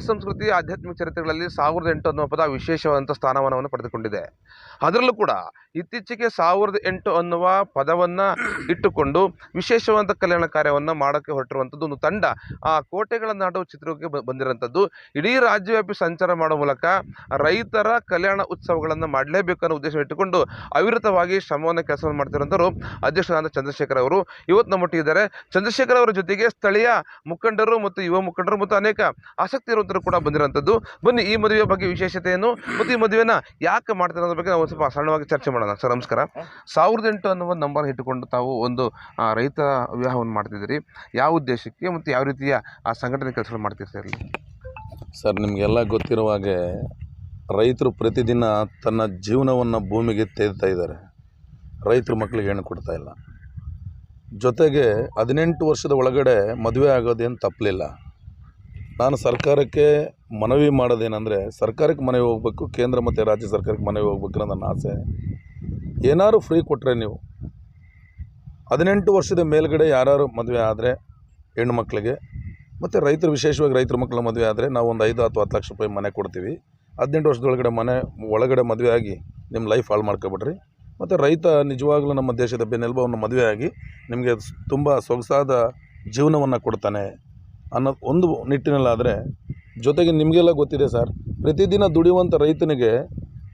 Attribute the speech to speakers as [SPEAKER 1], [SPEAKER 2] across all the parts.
[SPEAKER 1] ಸಂಸ್ಕೃತಿ ಆಧ್ಯಾತ್ಮಿಕ ಚರಿತ್ರೆಗಳಲ್ಲಿ ಸಾವಿರದ ಎಂಟು ಅನ್ನುವ ಪದ ವಿಶೇಷವಾದಂಥ ಸ್ಥಾನಮಾನವನ್ನು ಪಡೆದುಕೊಂಡಿದೆ. ಅದರಲ್ಲೂ ಕೂಡ ಇತ್ತೀಚೆಗೆ ಸಾವಿರದ ಎಂಟು ಅನ್ನುವ ಪದವನ್ನು ಇಟ್ಟುಕೊಂಡು ವಿಶೇಷವಾದ ಕಲ್ಯಾಣ ಕಾರ್ಯವನ್ನು ಮಾಡೋಕ್ಕೆ ಹೊರಟಿರುವಂಥದ್ದು ಒಂದು ತಂಡ. ಆ ಕೋಟೆಗಳ ನಾಡು ಚಿತ್ರಕ್ಕೆ ಬ- ಬಂದಿರೋಂಥದ್ದು ಇಡೀ ರಾಜ್ಯವ್ಯಾಪಿ ಸಂಚಾರ ಮಾಡೋ ಮೂಲಕ ರೈತರ ಕಲ್ಯಾಣ ಉತ್ಸವಗಳನ್ನು ಮಾಡಲೇಬೇಕು ಅನ್ನೋ ಉದ್ದೇಶ ಇಟ್ಟುಕೊಂಡು ಅವಿರತವಾಗಿ ಶ್ರಮವನ್ನು ಕೆಲಸವನ್ನು ಮಾಡ್ತಿರೋಂಥವ್ರು ಅಧ್ಯಕ್ಷರಾದ ಚಂದ್ರಶೇಖರ್ ಅವರು ಇವತ್ತು ನಮ್ಮೊಟ್ಟಿಗೆ ಇದ್ದಾರೆ. ಚಂದ್ರಶೇಖರ್ ಅವರ ಜೊತೆಗೆ ಸ್ಥಳೀಯ ಮುಖಂಡರು ಮತ್ತು ಯುವ ಮುಖಂಡರು ಮತ್ತು ಅನೇಕ ಆಸಕ್ತಿ ಇರುವಂಥರು ಕೂಡ ಬಂದಿರೋಂಥದ್ದು ಬನ್ನಿ ಈ ಮದುವೆಯ ಬಗ್ಗೆ ವಿಶೇಷತೆಯನ್ನು ಮತ್ತು ಈ ಮದುವೆನ ಯಾಕೆ ಮಾಡ್ತಾರೆ ಅನ್ನೋದ್ರ ಬಗ್ಗೆ ನಾವು ಒಂದು ಸ್ವಲ್ಪ ಸಣ್ಣವಾಗಿ ಚರ್ಚೆ ಮಾಡೋಣ. ಸರ್, ನಮಸ್ಕಾರ. ಸಾವಿರದ ಎಂಟು ಅನ್ನುವ ನಂಬರ್ ಇಟ್ಟುಕೊಂಡು ತಾವು ಒಂದು ರೈತ ವಿವಾಹವನ್ನು ಮಾಡ್ತಿದ್ದೀರಿ. ಯಾವ ಉದ್ದೇಶಕ್ಕೆ ಮತ್ತು ಯಾವ ರೀತಿಯ, ಆ, ಸಂಘಟನೆ ಕೆಲಸಗಳು ಮಾಡ್ತೀರಿ ಸರ್
[SPEAKER 2] ನಿಮಗೆಲ್ಲ ಗೊತ್ತಿರುವ ಹಾಗೆ ರೈತರು ಪ್ರತಿದಿನ ತನ್ನ ಜೀವನವನ್ನು ಭೂಮಿಗೆ ತೆಗಿತಾ ಇದ್ದಾರೆ. ರೈತರು ಮಕ್ಕಳಿಗೆ ಹೆಣ್ಣು ಕೊಡ್ತಾ ಇಲ್ಲ. ಜೊತೆಗೆ ಹದಿನೆಂಟು ವರ್ಷದ ಒಳಗಡೆ ಮದುವೆ ಆಗೋದೇನು ತಪ್ಪಲಿಲ್ಲ ನಾನು ಸರ್ಕಾರಕ್ಕೆ ಮನವಿ ಮಾಡೋದೇನೆಂದರೆ ಸರ್ಕಾರಕ್ಕೆ ಮನವಿ ಹೋಗಬೇಕು, ಕೇಂದ್ರ ಮತ್ತು ರಾಜ್ಯ ಸರ್ಕಾರಕ್ಕೆ ಮನವಿ ಹೋಗ್ಬೇಕು ನನ್ನ ಆಸೆ. ಏನಾದ್ರು ಫ್ರೀ ಕೊಟ್ಟರೆ ನೀವು. ಹದಿನೆಂಟು ವರ್ಷದ ಮೇಲ್ಗಡೆ ಯಾರು ಮದುವೆ ಆದರೆ ಹೆಣ್ಣು ಮಕ್ಕಳಿಗೆ ಮತ್ತು ರೈತರು, ವಿಶೇಷವಾಗಿ ರೈತರ ಮಕ್ಕಳ ಮದುವೆ ಆದರೆ ನಾವು ಒಂದು ಐದು ಅಥವಾ ಹತ್ತು ಲಕ್ಷ ರೂಪಾಯಿ ಮನೆ ಕೊಡ್ತೀವಿ. ಹದಿನೆಂಟು ವರ್ಷದೊಳಗಡೆ ಮನೆ ಒಳಗಡೆ ಮದುವೆ ಆಗಿ ನಿಮ್ಮ ಲೈಫ್ ಹಾಳು ಮಾಡ್ಕೊಬಿಡ್ರಿ ಮತ್ತು ರೈತ ನಿಜವಾಗ್ಲೂ ನಮ್ಮ ದೇಶದ ಬೆನ್ನೆಲುಬವನ್ನು ಮದುವೆ ಆಗಿ ನಿಮಗೆ ತುಂಬ ಸೊಗಸಾದ ಜೀವನವನ್ನು ಕೊಡ್ತಾನೆ ಅನ್ನೋ ಒಂದು ನಿಟ್ಟಿನಲ್ಲಾದರೆ ಜೊತೆಗೆ ನಿಮಗೆಲ್ಲ ಗೊತ್ತಿದೆ ಸರ್, ಪ್ರತಿದಿನ ದುಡಿಯುವಂಥ ರೈತನಿಗೆ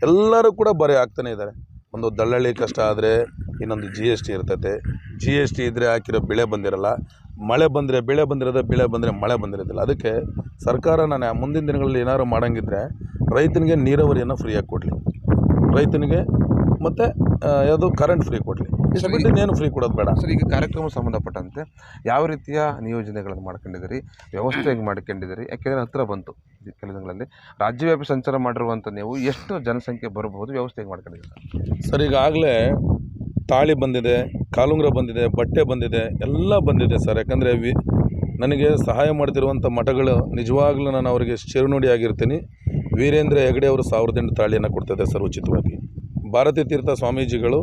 [SPEAKER 2] ಎಲ್ಲರೂ ಕೂಡ ಬರೆ ಆಗ್ತಾನೆ ಇದ್ದಾರೆ. ಒಂದು ದಳ್ಳಾಳಿ ಕಷ್ಟ ಆದರೆ ಇನ್ನೊಂದು ಜಿ ಎಸ್ ಟಿ ಇರ್ತೈತೆ. ಜಿ ಎಸ್ ಟಿ ಇದ್ದರೆ ಹಾಕಿರೋ ಬೆಳೆ ಬಂದಿರಲ್ಲ, ಮಳೆ ಬಂದರೆ ಬೆಳೆ ಬಂದಿರೋದು ಬೆಳೆ ಬಂದರೆ ಮಳೆ ಬಂದಿರೋದಿಲ್ಲ. ಅದಕ್ಕೆ ಸರ್ಕಾರ ನಾನು ಮುಂದಿನ ದಿನಗಳಲ್ಲಿ ಏನಾದರೂ ಮಾಡೋಂಗಿದ್ರೆ ರೈತನಿಗೆ ನೀರಾವರಿಯನ್ನು ಫ್ರೀಯಾಗಿ ಕೊಡಲಿ. ರೈತನಿಗೆ ಮತ್ತು ಯಾವುದು ಕರೆಂಟ್ ಫ್ರೀ ಕೊಡಲಿ. ಬಿಟ್ಟು ಇನ್ನೇನು ಫ್ರೀ ಕೊಡೋದು ಬೇಡ.
[SPEAKER 1] ಸರ್ ಈಗ ಕಾರ್ಯಕ್ರಮ ಸಂಬಂಧಪಟ್ಟಂತೆ ಯಾವ ರೀತಿಯ ನಿಯೋಜನೆಗಳನ್ನು ಮಾಡ್ಕೊಂಡಿದ್ದೀರಿ? ವ್ಯವಸ್ಥೆ ಹೆಂಗೆ ಮಾಡ್ಕೊಂಡಿದ್ದೀರಿ? ಯಾಕೆಂದರೆ ಹತ್ತಿರ ಬಂತು ಈ ಕೆಲವು ದಿನಗಳಲ್ಲಿ. ರಾಜ್ಯವ್ಯಾಪಿ ಸಂಚಾರ ಮಾಡಿರುವಂಥ ನೀವು ಎಷ್ಟು ಜನಸಂಖ್ಯೆ ಬರಬಹುದು ವ್ಯವಸ್ಥೆ ಹೇಗೆ ಮಾಡ್ಕೊಂಡಿದ್ದೀರಿ
[SPEAKER 2] ಸರ್ ಈಗಾಗಲೇ ತಾಳಿ ಬಂದಿದೆ ಕಾಲುಂಗ್ರ ಬಂದಿದೆ ಬಟ್ಟೆ ಬಂದಿದೆ ಎಲ್ಲ ಬಂದಿದೆ ಸರ್. ಯಾಕಂದರೆ ವಿ ನನಗೆ ಸಹಾಯ ಮಾಡ್ತಿರುವಂಥ ಮಠಗಳು ನಿಜವಾಗ್ಲೂ ನಾನು ಅವರಿಗೆ ಶಿರುನುಡಿ ಆಗಿರ್ತೀನಿ. ವೀರೇಂದ್ರ ಹೆಗಡೆ ಅವರು ಸಾವಿರದ ಎಂಟು ತಾಳಿಯನ್ನು ಕೊಡ್ತಿದ್ದಾರೆ ಸರ್ ಉಚಿತವಾಗಿ. ಭಾರತೀ ತೀರ್ಥ ಸ್ವಾಮೀಜಿಗಳು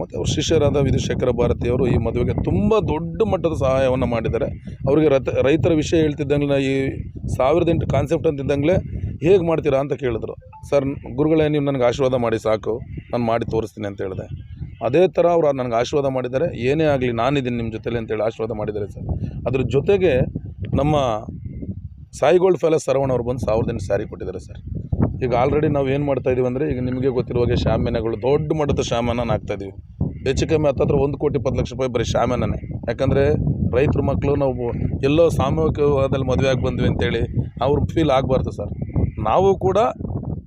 [SPEAKER 2] ಮತ್ತು ಅವ್ರ ಶಿಷ್ಯರಾದ ವಿಧುಶೇಖರ ಭಾರತಿಯವರು ಈ ಮದುವೆಗೆ ತುಂಬ ದೊಡ್ಡ ಮಟ್ಟದ ಸಹಾಯವನ್ನು ಮಾಡಿದ್ದಾರೆ. ಅವರಿಗೆ ರತ, ರೈತರ ವಿಷಯ ಹೇಳ್ತಿದ್ದಂಗೆ ಈ ಸಾವಿರದ ಎಂಟು ಕಾನ್ಸೆಪ್ಟ್ ಅಂತಿದ್ದಂಗೆ ಹೇಗೆ ಮಾಡ್ತೀರಾ ಅಂತ ಕೇಳಿದ್ರು. ಸರ್, ಗುರುಗಳೇ, ನೀವು ನನಗೆ ಆಶೀರ್ವಾದ ಮಾಡಿ ಸಾಕು. ನಾನು ಮಾಡಿ ತೋರಿಸ್ತೀನಿ ಅಂತ ಹೇಳಿದೆ. ಅದೇ ಥರ ಅವರು ನನಗೆ ಆಶೀರ್ವಾದ ಮಾಡಿದ್ದಾರೆ. ಏನೇ ಆಗಲಿ ನಾನಿದ್ದೀನಿ ನಿಮ್ಮ ಜೊತೆಲಿ ಅಂತೇಳಿ ಆಶೀರ್ವಾದ ಮಾಡಿದ್ದಾರೆ ಸರ್. ಅದ್ರ ಜೊತೆಗೆ ನಮ್ಮ ಸಾಯಿಗೋಲ್ಡ್ ಪ್ಯಾಲೇಸ್ ಸರವಣ ಅವ್ರು ಬಂದು ಸಾವಿರದ ಎಂಟು ಸ್ಯಾರಿ ಕೊಟ್ಟಿದ್ದಾರೆ ಸರ್. ಈಗ ಆಲ್ರೆಡಿ ನಾವು ಏನು ಮಾಡ್ತಾ ಇದೀವಿ ಅಂದರೆ, ಈಗ ನಿಮಗೆ ಗೊತ್ತಿರುವ ಹಾಗೆ ಶಾಮಿಯಾನಗಳು ದೊಡ್ಡ ಮಟ್ಟದ ಶಾಮಿಯಾನ ಹಾಕ್ತಾ ಇದೀವಿ. ಹೆಚ್ಚು ಕಮ್ಮಿ ಹತ್ತತ್ರ ಒಂದು ಕೋಟಿ ಇಪ್ಪತ್ತು ಲಕ್ಷ ರೂಪಾಯಿ ಬರೀ ಶಾಮಿಯಾನೇ ಯಾಕಂದರೆ ರೈತರ ಮಕ್ಕಳು ನಾವು ಎಲ್ಲೋ ಸಾಮೂಹಿಕವಾದಲ್ಲಿ ಮದುವೆ ಆಗಿ ಬಂದ್ವಿ ಅಂತೇಳಿ ಅವ್ರ ಫೀಲ್ ಆಗಬಾರ್ದು ಸರ್. ನಾವು ಕೂಡ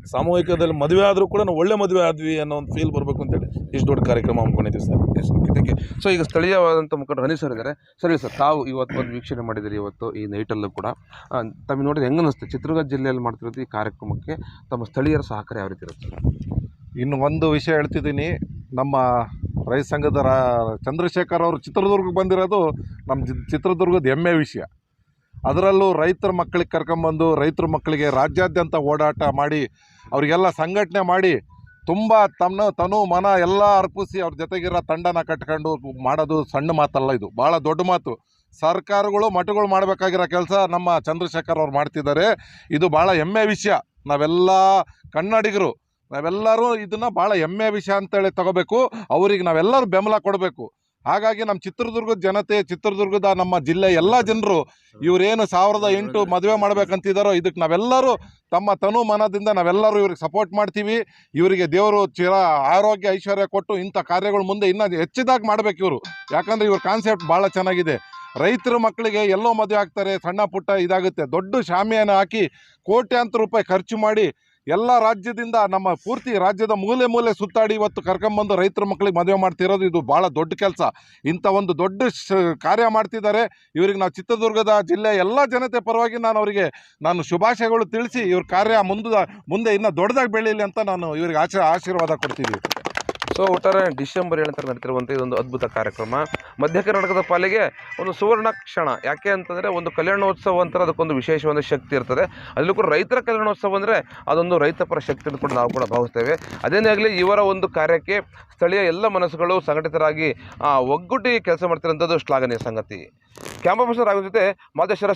[SPEAKER 2] ಸಾಮೂಹಿಕದಲ್ಲಿ ಮದುವೆ ಆದರೂ ಕೂಡ ನಾವು ಒಳ್ಳೆ ಮದುವೆ ಆದ್ವಿ ಅನ್ನೋ ಒಂದು ಫೀಲ್ ಬರಬೇಕು ಅಂತೇಳಿ ಇಷ್ಟು ದೊಡ್ಡ ಕಾರ್ಯಕ್ರಮ ಹಮ್ಮಿಕೊಂಡಿದ್ದೀವಿ ಸರ್.
[SPEAKER 1] ಎಸ್ ಇದಕ್ಕೆ ಸೊ ಈಗ ಸ್ಥಳೀಯವಾದಂಥ ಮುಖಂಡರು ಹನಿ ಸರ್ ಇದ್ದಾರೆ. ಸರಿ ಸರ್ ತಾವು ಇವತ್ತು ಬಂದು ವೀಕ್ಷಣೆ ಮಾಡಿದ್ದೀರಿ ಇವತ್ತು ಈ ನೈಟಲ್ಲೂ ಕೂಡ. ತಮಗೆ ನೋಡಿದ್ರೆ ಹೆಂಗೆ ಅನ್ನಿಸ್ತು ಚಿತ್ರದುರ್ಗ ಜಿಲ್ಲೆಯಲ್ಲಿ ಮಾಡ್ತಿರೋದು ಈ ಕಾರ್ಯಕ್ರಮಕ್ಕೆ ತಮ್ಮ ಸ್ಥಳೀಯರ ಸಹಕಾರ ಯಾವ ರೀತಿ ಇರುತ್ತೆ
[SPEAKER 3] ಇನ್ನು ಒಂದು ವಿಷಯ ಹೇಳ್ತಿದ್ದೀನಿ. ನಮ್ಮ ರೈತ ಸಂಘದ ರಾ ಚಂದ್ರಶೇಖರ್ ಅವರು ಚಿತ್ರದುರ್ಗಕ್ಕೆ ಬಂದಿರೋದು ನಮ್ಮ ಜಿ- ಚಿತ್ರದುರ್ಗದ ಹೆಮ್ಮೆ ವಿಷಯ. ಅದರಲ್ಲೂ ರೈತರ ಮಕ್ಕಳಿಗೆ ಕರ್ಕೊಂಬಂದು ರೈತರ ಮಕ್ಕಳಿಗೆ ರಾಜ್ಯಾದ್ಯಂತ ಓಡಾಟ ಮಾಡಿ, ಅವರಿಗೆಲ್ಲ ಸಂಘಟನೆ ಮಾಡಿ, ತುಂಬ ತನ್ನ ತನು, ಮನ ಎಲ್ಲ ಅರ್ಪಿಸಿ ಅವ್ರ ಜೊತೆಗಿರೋ ತಂಡನ ಕಟ್ಕೊಂಡು ಮಾಡೋದು ಸಣ್ಣ ಮಾತಲ್ಲ ಇದು. ಭಾಳ ದೊಡ್ಡ ಮಾತು. ಸರ್ಕಾರಗಳು ಮಠಗಳು ಮಾಡಬೇಕಾಗಿರೋ ಕೆಲಸ ನಮ್ಮ ಚಂದ್ರಶೇಖರ್ ಅವ್ರು ಮಾಡ್ತಿದ್ದಾರೆ. ಇದು ಭಾಳ ಹೆಮ್ಮೆ ವಿಷಯ. ನಾವೆಲ್ಲ ಕನ್ನಡಿಗರು, ನಾವೆಲ್ಲರೂ ಇದನ್ನು ಭಾಳ ಹೆಮ್ಮೆ ವಿಷಯ ಅಂತೇಳಿ ತಗೋಬೇಕು. ಅವ್ರಿಗೆ ನಾವೆಲ್ಲರೂ ಬೆಂಬಲ ಕೊಡಬೇಕು. ಹಾಗಾಗಿ ನಮ್ಮ ಚಿತ್ರದುರ್ಗದ ಜನತೆ, ಚಿತ್ರದುರ್ಗದ ನಮ್ಮ ಜಿಲ್ಲೆ ಎಲ್ಲ ಜನರು ಇವರೇನು ಸಾವಿರದ ಎಂಟು ಮದುವೆ ಮಾಡ್ಬೇಕಂತಿದ್ದಾರೋ ಇದಕ್ಕೆ ನಾವೆಲ್ಲರೂ ತಮ್ಮ ತನು ಮನದಿಂದ ನಾವೆಲ್ಲರೂ ಇವ್ರಿಗೆ ಸಪೋರ್ಟ್ ಮಾಡ್ತೀವಿ. ಇವರಿಗೆ ದೇವರು ಚಿರ ಆರೋಗ್ಯ, ಐಶ್ವರ್ಯ ಕೊಟ್ಟು ಇಂಥ ಕಾರ್ಯಗಳು ಮುಂದೆ ಇನ್ನೂ ಹೆಚ್ಚಿದಾಗಿ ಮಾಡ್ಬೇಕು ಇವರು. ಯಾಕಂದರೆ ಇವ್ರ ಕಾನ್ಸೆಪ್ಟ್ ಭಾಳ ಚೆನ್ನಾಗಿದೆ. ರೈತರ ಮಕ್ಕಳಿಗೆ ಎಲ್ಲೋ ಮದುವೆ ಆಗ್ತಾರೆ, ಸಣ್ಣ ಪುಟ್ಟ ಇದಾಗುತ್ತೆ. ದೊಡ್ಡ ಶಾಮಿಯನ್ನು ಹಾಕಿ ಕೋಟ್ಯಾಂತರ ರೂಪಾಯಿ ಖರ್ಚು ಮಾಡಿ ಎಲ್ಲ ರಾಜ್ಯದಿಂದ ನಮ್ಮ ಪೂರ್ತಿ ರಾಜ್ಯದ ಮೂಲೆ ಮೂಲೆ ಸುತ್ತಾಡಿ ಇವತ್ತು ಕರ್ಕೊಂಬಂದು ರೈತರ ಮಕ್ಕಳಿಗೆ ಮದುವೆ ಮಾಡ್ತಿರೋದು, ಇದು ಭಾಳ ದೊಡ್ಡ ಕೆಲಸ. ಇಂಥ ಒಂದು ದೊಡ್ಡ ಕಾರ್ಯ ಮಾಡ್ತಿದ್ದಾರೆ. ಇವ್ರಿಗೆ ನಾವು ಚಿತ್ರದುರ್ಗದ ಜಿಲ್ಲೆ ಎಲ್ಲ ಜನತೆ ಪರವಾಗಿ ನಾನು ಅವರಿಗೆ ನಾನು ಶುಭಾಶಯಗಳು ತಿಳಿಸಿ ಇವ್ರ ಕಾರ್ಯ ಮುಂದೆ ಮುಂದೆ ಇನ್ನೂ ದೊಡ್ಡದಾಗಿ ಬೆಳೀಲಿ ಅಂತ ನಾನು ಇವ್ರಿಗೆ ಆಶ, ಆಶೀರ್ವಾದ ಕೊಡ್ತಿದ್ದೀವಿ
[SPEAKER 1] ಸೊ ಒಟ್ಟಾರೆ ಡಿಸೆಂಬರ್ ಏಳು ನಡೀತಿರುವಂಥ ಇದೊಂದು ಅದ್ಭುತ ಕಾರ್ಯಕ್ರಮ. ಮಧ್ಯ ಕರ್ನಾಟಕದ ಪಾಲಿಗೆ ಒಂದು ಸುವರ್ಣ ಕ್ಷಣ. ಯಾಕೆ ಅಂತಂದರೆ ಒಂದು ಕಲ್ಯಾಣೋತ್ಸವ ಅಂತ ಅದಕ್ಕೊಂದು ವಿಶೇಷವಾದ ಶಕ್ತಿ ಇರ್ತದೆ. ಅದರಲ್ಲೂ ಕೂಡ ರೈತರ ಕಲ್ಯಾಣೋತ್ಸವ ಅಂದರೆ ಅದೊಂದು ರೈತಪರ ಶಕ್ತಿ ಅಂತ ಕೂಡ ನಾವು ಕೂಡ ಭಾವಿಸ್ತೇವೆ. ಅದೇನೇ ಆಗಲಿ ಇವರ ಒಂದು ಕಾರ್ಯಕ್ಕೆ ಸ್ಥಳೀಯ ಎಲ್ಲ ಮನಸ್ಸುಗಳು ಸಂಘಟಿತರಾಗಿ ಆ, ಒಗ್ಗೂಡಿ ಕೆಲಸ ಮಾಡ್ತಿರೋಂಥದ್ದು ಶ್ಲಾಘನೀಯ ಸಂಗತಿ. ಕ್ಯಾಮರಾ ಪರ್ಸನ್ ರಾಘವ್ ಜೊತೆ ಮಾದೇಶ್ವರ